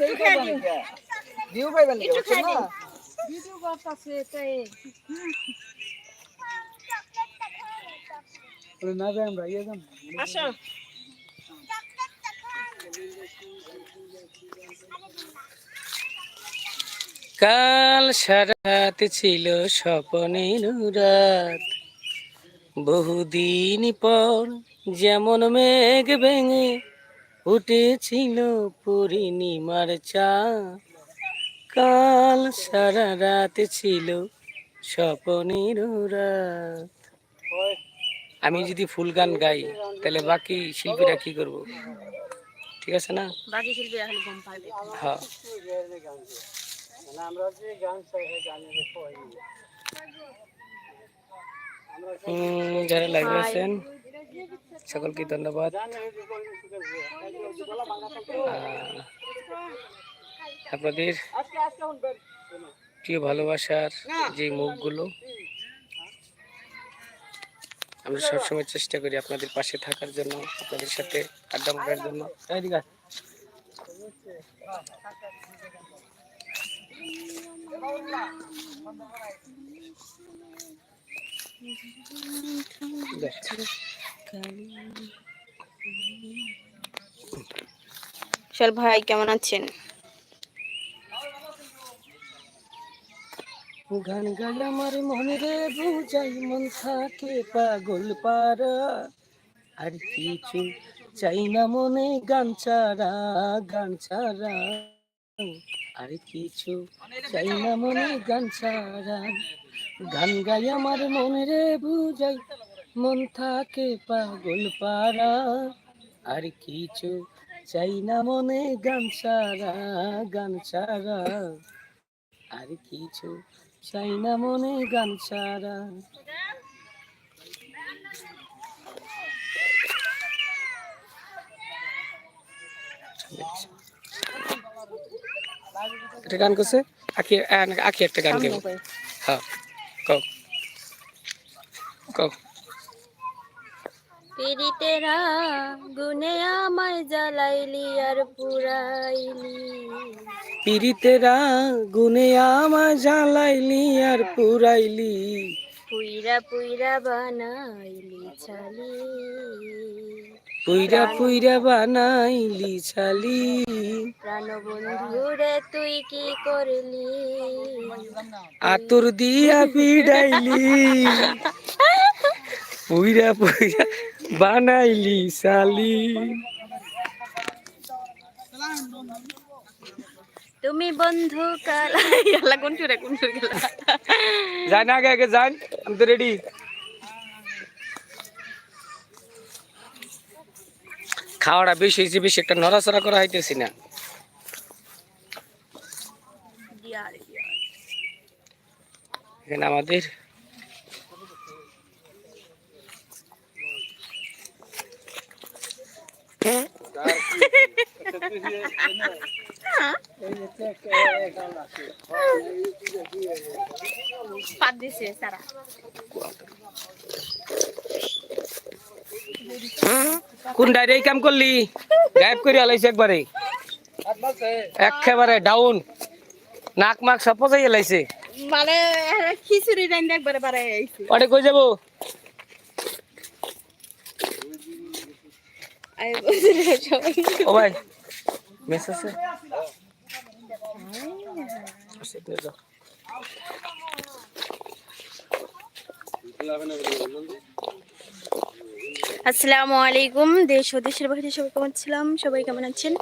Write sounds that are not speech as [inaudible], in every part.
Video তাই ওরে না যাই আমরা, ইয়ে যাম। আসো। কাল সারাত ছিল স্বপনের রাত। বহুদিন পর যেমন মেঘ ভেঙে উঠেছিল পূর্ণিমার চা কাল সারা রাত ছিল স্বপনের রাত। আমি যদি ফুল গান গাই তাহলে বাকি শিল্পীরা কি করব? ঠিক আছে না? বাকি শিল্পী এখন ঘুম পাবে হ্যাঁ। হুম, যারা লাইভে আছেন। সকলকে ধন্যবাদ আপনাদের প্রিয় ভালোবাসার যে মুখগুলো, আমরা সবসময় চেষ্টা করি আপনাদের পাশে থাকার জন্য, আপনাদের সাথে আড্ডা মারার জন্য এইদিকে আয়। চল ভাই, কেমন আছেন? গান গাই আমার মনে রে, বুঝাই মন থাকে পাগল পারা আর কিছু চাই না মনে, গান ছাড়া গান ছাড়া। আর কিছু চাই না মনে, গান ছাড়া। গান গাই আমার মনে রে, বুঝাই মন থাকে পাগল পারা আর কিছু চাই না মনে গান ছাড়া গান ছাড়া। আর কিছু চাই না মনে গান ছাড়া। একটা গান করছে? না, আখি একটা গান গাইব হ্যাঁ কও। কও। পিরিতেরা গুনে আমায় জ্বালাইলি আর পুরাইলি। পিরিতেরা গুনে আমার জ্বালাইলি আর পুরাইলি। পুইরা পুইরা বানাইলি ছালি। পুইরা পুইরা বানাইলি ছালি। প্রাণ বন্ধুরে তুই কি করলি? আতর দিয়া পিডাইলি। [laughs] পুইরা পুইরা বানাইলি সালি তুমি বন্ধু কাল আল্লাহ কোন চুরে কোন গেলা? যান আগে আগে যান আমি তো রেডি খাওয়াটা বেশি হয়েছে বেশি একটা নড়াচড়া করা হইতেছি না। এখানে আমাদের কোন ডাইরে কাম করলি? গায়েব করে আলাইছে একবারে। একেবারে ডাউন নাক মাক সব পচাই এলাইছে মানে খিচুড়ি রাইন একবারে বাড়াই আইছে। কই যাব আই বুঝলে সবাই [laughs] ও ভাই মেস আছে? আছে, তুই যাও। আসসালামু আলাইকুম দেশ ও দেশের বাইরে সবাই কেমন ছিলাম সবাই কেমন আছেন?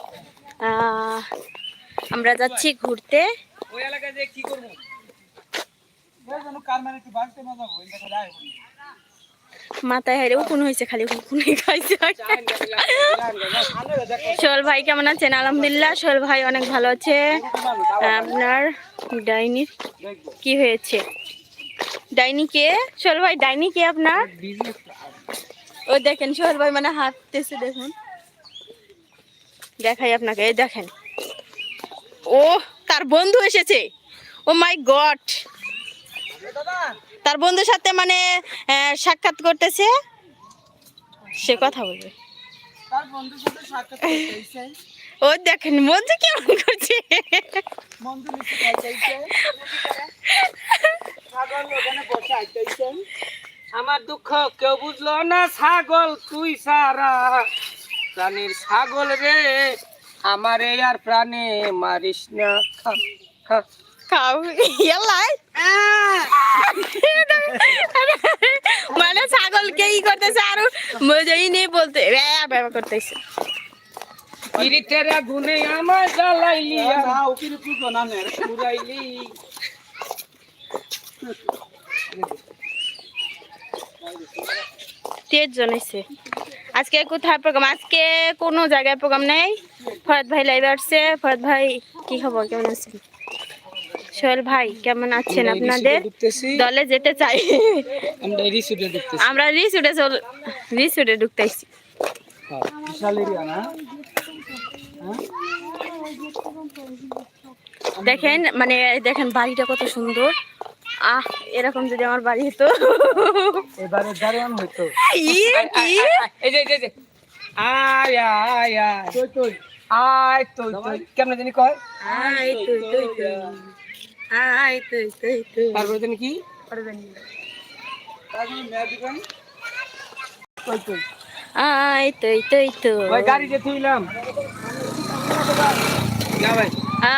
আমরা যাচ্ছি ঘুরতে। ওই এলাকায় যে কি করব? কার মানে কি বাড়তে মজা করব মাথায় হাইরে উকুন হয়েছে খালি উকুনে খাইছে। সোহেল ভাই কেমন আছেন? আলহামদুলিল্লাহ, সোহেল ভাই অনেক ভালো আছে। আপনার ডাইনির কি হয়েছে? ডাইনি কে? সোহেল ভাই, ডাইনি কে আপনার? ও দেখেন, সোহেল ভাই মানে হাঁটতেছে, দেখুন। দেখাই আপনাকে দেখেন। ও, তার বন্ধু এসেছে। Oh my God. তার বন্ধুর সাথে মানে সাক্ষাৎ করতেছে। সে কথা বলবে। ও দেখেন মধ্যে কেমন করছে? মঞ্জু আমার দুঃখ কেউ বুঝলো না ছাগল তুই সারা। প্রাণীর ছাগল রে আমারে আর প্রাণে মারিস না। খা, খা। খাও। ইয়ালাই মানে ছাগলকে ই করতেছে আর মজাই নেই বলতে। ব্যা ব্যা করতেছে। পিরিতের গুনে আমার জ্বালাইলি না উকিল তুই বানানে পুরাইলি তেজ জনাইছে আজকে কোথায় প্রোগ্রাম আজকে কোনো জায়গায় প্রোগ্রাম নেই। ফরাদ ভাই লাইভ আসছে। ফরাদ ভাই কি খবর? কেমন আছেন? সোহেল ভাই কেমন আছেন আপনাদের? দলে যেতে চাই। আমরা রিসুটে চল রিসুটে ঢুকতেছি। এরিয়া না? দেখেন মানে দেখেন বাড়িটা কত সুন্দর। আহ এরকম যদি আমার বাড়ি হতো। এবারে এই যে, এই যে আয় আয় আয় তুই তুই। আয় তুই তুই। কেমন জানি কয়? আয় তুই তুই। তারপরে কি? আয় তুই তুই তুই ওই গাড়ি যে থুইলাম।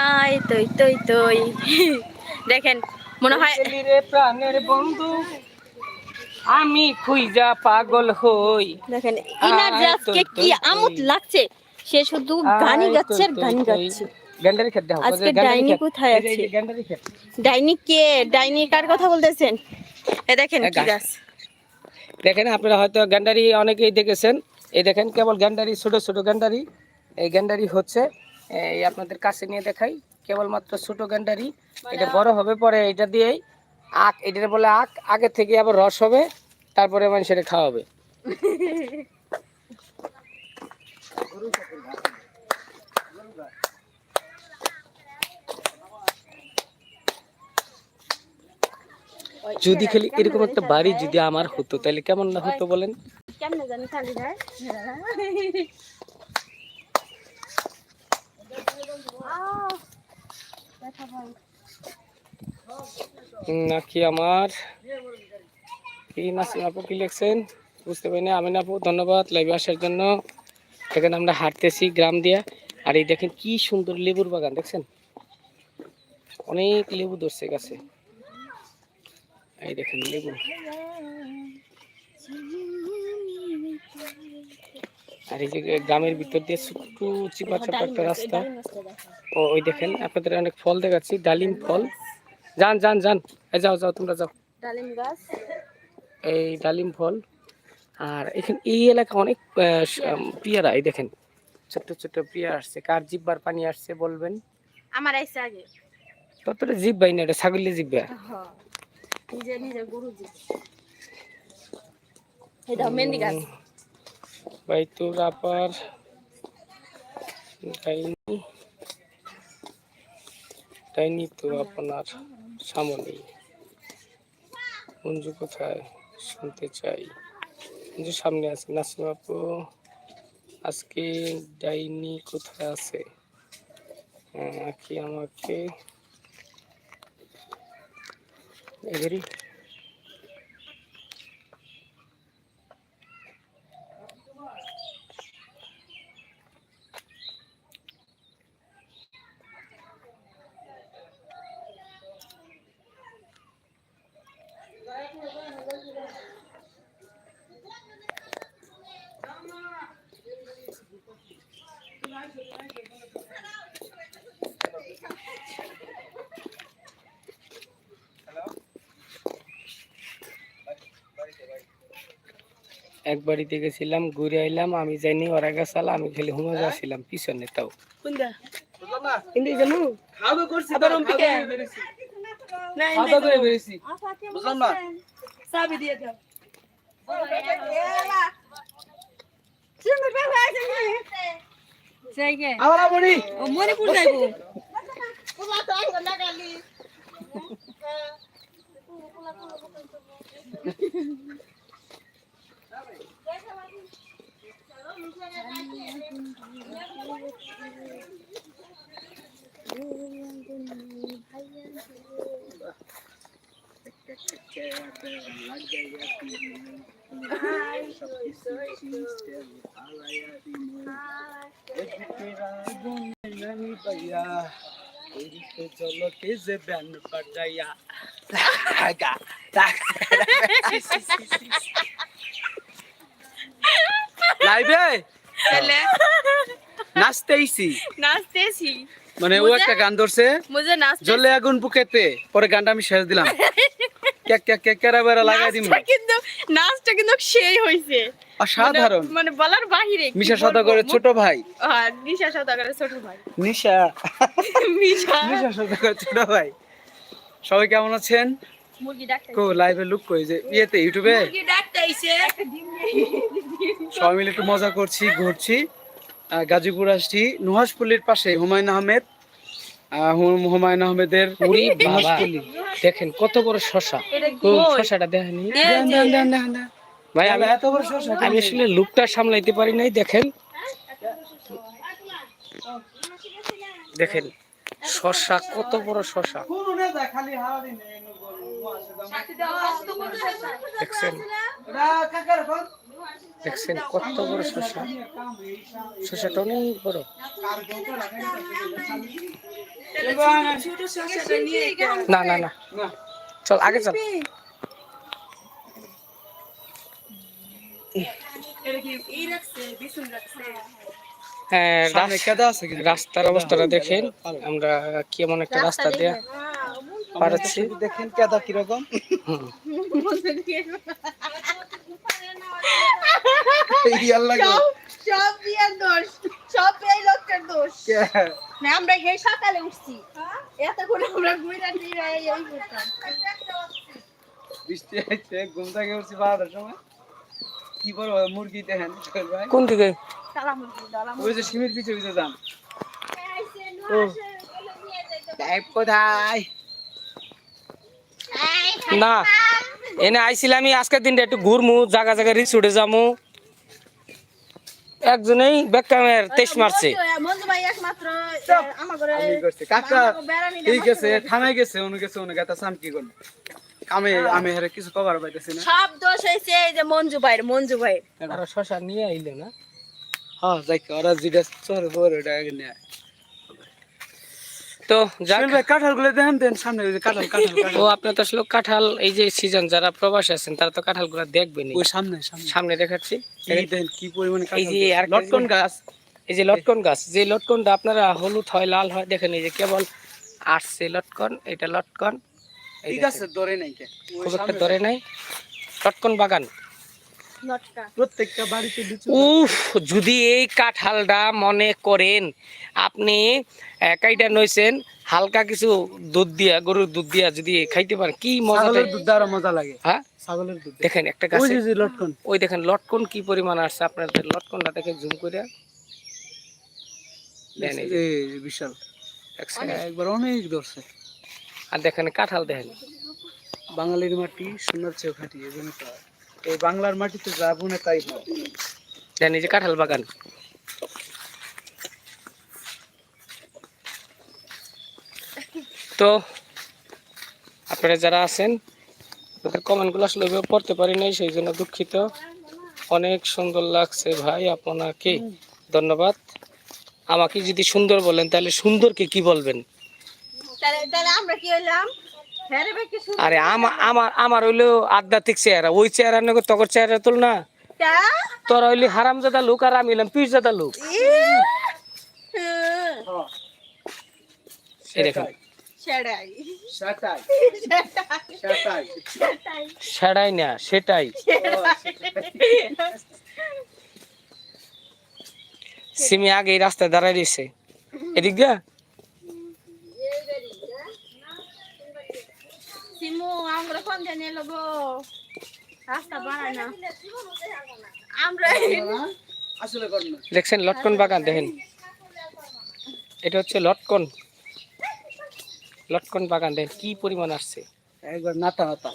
আয় তুই তুই তুই দেখেন মনে হয় প্রাণের বন্ধু। আমি খুইজা পাগল হই। দেখেন ইনার আজকে কি আমোদ লাগছে সে শুধু গানই গাচ্ছে আর তুই, গাচ্ছে। গ্যান্ডারি খেতে আজকে ডাইনি কোথায় আছে? গ্যান্ডারি খেত। ডাইনি কে? ডাইনি কার কথা বলতেছেন? এ দেখেন কি গাছ। দেখেন আপনারা হয়তো গ্যান্ডারি অনেকেই দেখেছেন। এই দেখেন কেবল গ্যান্ডারি ছোট ছোট গ্যান্ডারি। এই গ্যান্ডারি হচ্ছে এই আপনাদের কাছে নিয়ে দেখাই কেবলমাত্র ছোট গ্যান্ডারি। এটা বড় হবে পরে এটা দিয়েই আখ এটা বলে আখ আগে থেকে আবার রস হবে তারপরে মানুষের খাওয়া হবে। [laughs] যদি খালি এরকম একটা বাড়ি যদি আমার হতো তাহলে কেমন না হতো বলেন? কেমনে জানি খালি নাকি আমার? কি নাসিম আপু কি লিখছেন? বুঝতে পারিনি আমিন আপু ধন্যবাদ লাইভে আসার জন্য। এখানে আমরা হাঁটতেছি গ্রাম দিয়া। আর এই দেখেন কি সুন্দর লেবুর বাগান দেখছেন? অনেক লেবু ধরছে গাছে। এই দেখেন লেবু আর এই যে গ্রামের ভিতর দিয়ে ছোট্ট চিপা চাপা একটা রাস্তা ও ওই দেখেন আপনাদের অনেক ফল দেখাচ্ছি ডালিম ফল যান যান যান এই যাও যাও তোমরা যাও ডালিম গাছ এই ডালিম ফল আর এখানে এই এলাকা অনেক পেয়ারা এই দেখেন ছোট্ট ছোট্ট পেয়ারা আসছে কার জিব্বার পানি আসছে বলবেন আমার আইসে আগে ততটা জিব্বাই না এটা ছাগলের জিব্বা নিজে নিজে মেহেন্দি ডাইনি। তো আপনার সামনে মঞ্জু কোথায়? শুনতে চাই। মঞ্জু সামনে আছে। নাসিম আপু আজকে ডাইনি কোথায় আছে? আহ, কি আমাকে। Egeri. এক বাড়িতে গেছিলাম ঘুরে আইলাম আমি যাইনি ওরা গেছাল আমি খালি হুমা যাচ্ছিলাম পিছনে তাও। জানো? মণিপুর যাইবো। [laughs] চলো কে যে ব্যান পাঠাইয়া লাইভে? তাহলে? নাচতেইছি। নাচতেছি মানে ও একটা গান ধরছে। মুঝে নাচতে জ্বলে আগুন বুকেতে পরে গানটা আমি শেষ দিলাম। ক্যাক ক্যাক ক্যাক ক্যারা বেড়া লাগাই দিম। কিন্তু নাচটা কিন্তু সেই হইছে। অসাধারণ। মানে- মানে বলার বাহিরে মিশা? সদাগরের ছোট ভাই। হ্যাঁ, নিশা সদাগরের ছোট ভাই। নিশা। [laughs] মিশা নিশা সদাগরের ছোট ভাই। সবাই কেমন আছেন? মুরগি ডাক্তার কো লাইভে লুক কই? যে ইয়েতে ইউটিউবে মুরগি সবাই মিলে একটু মজা করছি ঘুরছি। গাজীপুর আসছি। নুহাসপল্লির পাশে হুমায়ুন আহমেদ। আহ, হুম- হুমায়ুন আহমেদের দেখেন কত বড় শশা। শশাটা দেখেনি। এই দেন, যে- দেন, দেন, দেন, দেন। ভাই আমি এত বড় শসা আমি আসলে লুকটা সামলাইতে পারি নাই দেখেন। দেখেন শশা কত বড় শশা। দেখছেন কত বড় শশা? শশাটা অনেক বড়। না না না। না, চল আগে চল। হ্যাঁ কেদা আছে কিন্তু। রাস্তার অবস্থাটা দেখেন। আমরা কেমন একটা রাস্তা দিয়ে পারাচ্ছি দেখেন কেদা কীরকম। আমরা এই সকালে উঠছি। এতক্ষণ আমরা ঘুরে বৃষ্টি হয়েছে ঘুম থেকে উঠছি বারোটার সময়। কি বলব মুরগি দেখেন কোন দিকে? ওই যে সিমের পিছে পিছে যান। কোথায়? না এনে আইছিলাম আমি আজকের দিনটা একটু ঘুরমু জায়গা জায়গা রিসুটে যামু। একজনেই বেকামের তেইশ মারছে। ঠিক আছে থানায় গেছে উনি গেছে উনি গেছে সাম কি করবে? আমি আমি হেরে কিছু কভার পাইতেছি না। সব দোষ হয়েছে এই যে মঞ্জু ভাইয়ের মঞ্জু ভাই। আর শশা নিয়ে আইলে না? হ্যাঁ যাই ওরা যেটা চলে বড় আগে নিয়ে। তো যাক। সোহেলগুলো দেন দেন সামনে কাঁঠাল [laughs] কাঁঠাল ও আপনার তো আসলে কাঁঠাল এই যে সিজন যারা প্রবাসী আছেন তারা তো কাঁঠালগুলা দেখবেন ওই সামনে দেখাচ্ছি। এই কি পরিমাণে এই যে আর লটকন গাছ। এই যে লটকন গাছ যে লটকনটা আপনারা হলুদ হয় লাল হয় দেখেন এই যে কেবল আসছে লটকন এটা লটকন। এই ঠিক দেখেন, আছে ধরে নাই খুব একটা ধরে নাই। লটকন বাগান। প্রত্যেকটা বাড়িতে উফ যদি এই কাঁঠালটা মনে করেন আপনি আহ, কাইটা নইছেন হালকা কিছু দুধ দিয়া গরুর দুধ দিয়া যদি খাইতে পারেন কি মজা ছাগলের দুধ দ্বারা মজা লাগে। হ্যাঁ? ছাগলের দুধ। দেখেন একটা ওই গাছে লটকন। ওই দেখেন লটকন কি পরিমাণ আসছে আপনাদের লটকনটা দেখে জুম করে দেন এই যে, বিশাল। একবার অনেক ধরছে। আর দেখেন কাঁঠাল দেখেন। বাঙালির মাটি সোনার চেয়েও খাটি এই জন্য তো। এই বাংলার মাটিতে যা বুনে তাই হয়। যে কাঁঠাল বাগান। তো আপনারা যারা আছেন তাদের কমেন্টগুলো আসলে ওইভাবে পড়তে পারি নাই সেই জন্য দুঃখিত। অনেক সুন্দর লাগছে ভাই আপনাকে। ধন্যবাদ। আমাকে যদি সুন্দর বলেন তাহলে সুন্দরকে কি বলবেন? তাহলে আমরা কি শুন আরে আমার আমার আমার হইল আধ্যাত্মিক চেহারা। ওই চেহারা নাকি তকর চেহারা তুল না। তা? তোরা হইলি হারামজাদা লোক আর আমি হইলাম পীরজাদা লোক। সেটাই। সেটাই। সেটাই। সেটাই। সেটাই না সেটাই। সিমি আগে এই রাস্তায় দাঁড়ায় দিয়েছে এদিক দিয়া। সিমু আমরা কোন জানি লগো রাস্তা বাড়ায় না। আমরা দেখছেন লটকন বাগান দেখেন। এটা হচ্ছে লটকন। লটকন বাগান দেখেন কি পরিমাণ আসছে। একবার নাতা নাতা।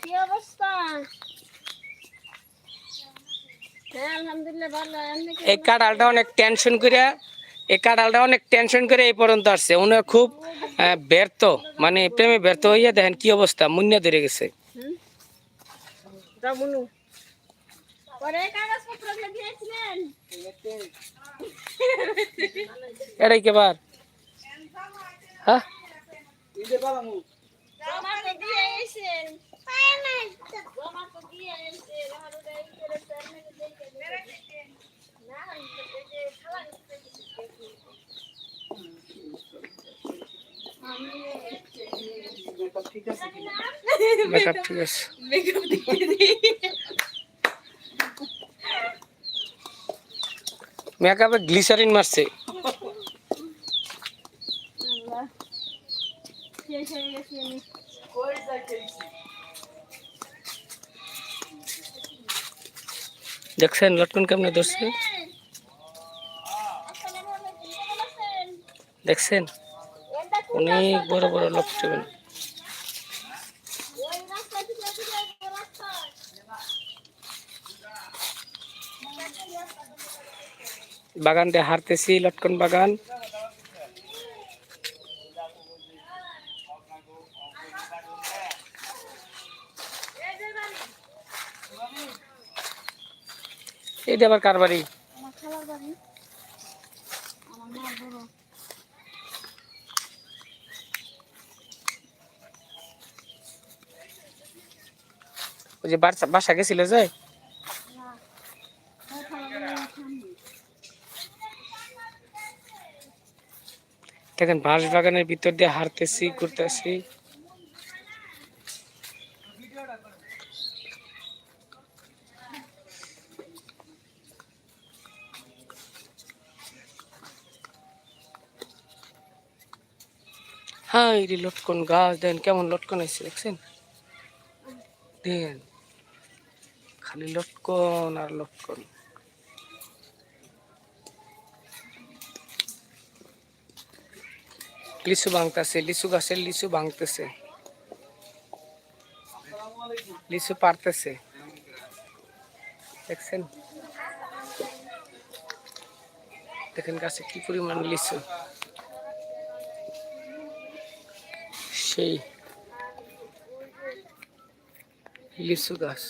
কি অবস্থা হ্যাঁ আলহামদুলিল্লাহ ভালো আপনি এই কাঁঠালটা অনেক টেনশন করে এই কাঁঠালটা অনেক টেনশন করে এই পর্যন্ত আসছে। উনি খুব ব্যর্থ মানে প্রেমে ব্যর্থ হইয়া দেখেন কি অবস্থা মুন্যা ধরে গেছে। এটাই কেবার হ্যাঁ? দিয়ে মেকআপ ঠিক আছে। মেকআপে গ্লিসারিন মারছে। দেখছেন? লটকন কেমনে ধরছে? দেখছেন? অনেক বড় বড় লটকন বাগান দিয়ে হারতেছি লটকন বাগান। এইটা আবার কার বাড়ি? ওই যে বাসা বাসা গেছিল যে? দেখেন বাঁশ বাগানের ভিতর দিয়ে হারতেছি ঘুরতেছি। হ্যাঁ এই লটকন গাছ, দেন কেমন লটকন আছে দেখছেন? দেন, খালি লটকন আর লটকন। লিচু ভাঙতেছে, লিচু গাছের লিচু ভাঙতেছে। লিচু পারতেছে। দেখছেন? দেখেন গাছে কি পরিমাণ লিচু। সেই লিচু গাছ।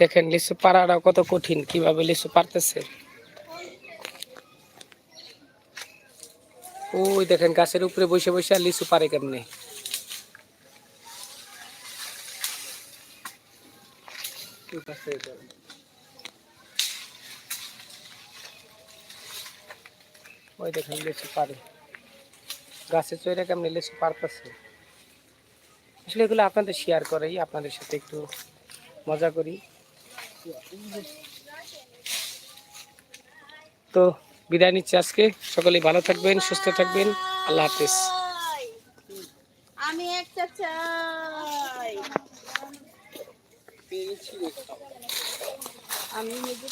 দেখেন, লিচু পাড়াটা কত কঠিন, কীভাবে লিচু পারতেছে ওই দেখেন, গাছের উপরে বসে বসে আর লিচু পারে কেমনে। পাশে ওই দেখেন লিচু পারে গাছে চড়ে কেমনে লিচু পারতেছে আসলে এগুলো আপনাদের শেয়ার করেই, আপনাদের সাথে একটু মজা করি। তো বিদায় নিচ্ছি আজকে। সকলেই ভালো থাকবেন, সুস্থ থাকবেন। আল্লাহ হাফিজ। আমি একটা চাই। আমি নিজে